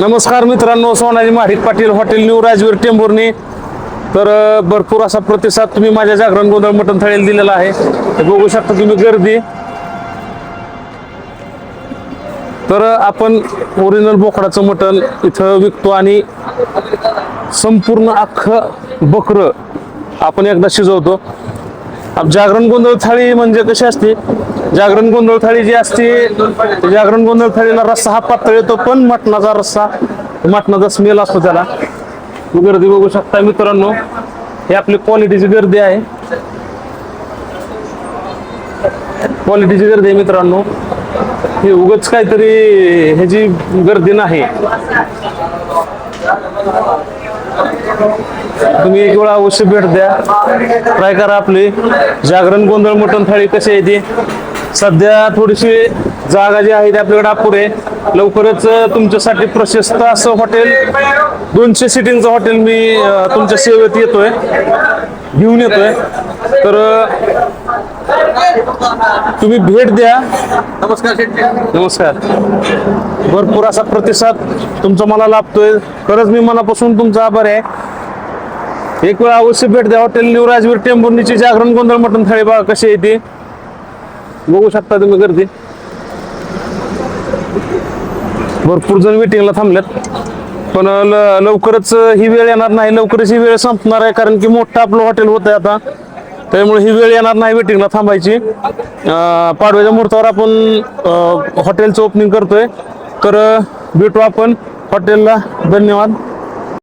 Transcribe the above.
नमस्कार मित्रांनो Sonali Mahadik Patil hotel new Rajveer Tembhurni. तर भरपूर असा प्रतिसाद तुम्ही माझ्या जागरण गोंधळ मटण थाळीला दिलेला आहे. बघू शकता तुम्ही गर्दी. तर आपण ओरिजिनल बोकडाचं मटण इथं विकतो आणि संपूर्ण अख्खं बकरं आपण एकदा शिजवतो. जागरण गोंधळ थाळी म्हणजे कशी असते? जागरण गोंधळ थाळी जी असते जागरण गोंधळ थाळीला रस्सा हा पातळ येतो पण मटणाचा रस्सा मटणाचा स्मेल असतो त्याला. गर्दी बघू शकता मित्रांनो. हे आपली क्वालिटीची गर्दी आहे. क्वालिटीची गर्दी आहे मित्रांनो. हे उगच काहीतरी ह्याची गर्दी नाही. तुम्ही एक वेळा अवश्य भेट द्या. ट्राय करा आपली. जागरण गोंधळ मटण थाळी कशी आहे ती. सध्या थोडीशी जागा जी आहे ती आपल्याकडे अपुरे. लवकरच तुमच्यासाठी प्रशस्त असं हॉटेल दोनशे सिटिंगचं हॉटेल मी तुमच्या सेवेत येतोय. घेऊन येतोय. तर तुम्ही भेट द्या. नमस्कार नमस्कार. भरपूर असा प्रतिसाद तुमचा मला लाभतोय. खरंच मी मनापासून तुमचा आभार आहे. एक वेळा अवश्य भेट द्या. हॉटेल न्यू राजवीर टेंभुर्णीची जागरण गोंधळ मटण थाळी बघा कशी आहे ती? बघू शकता तुम्ही गर्दी. भरपूर जण वेटिंगला थांबल्यात पण लवकरच ही वेळ येणार नाही. लवकरच ही वेळ संपणार आहे. कारण की मोठं आपलं हॉटेल होत आहे आता. त्यामुळे ही वेळ येणार नाही वेटिंगला थांबायची. पाडव्याच्या मुहूर्तावर आपण हॉटेलचं ओपनिंग करतोय. तर भेटू आपण. हॉटेलला धन्यवाद.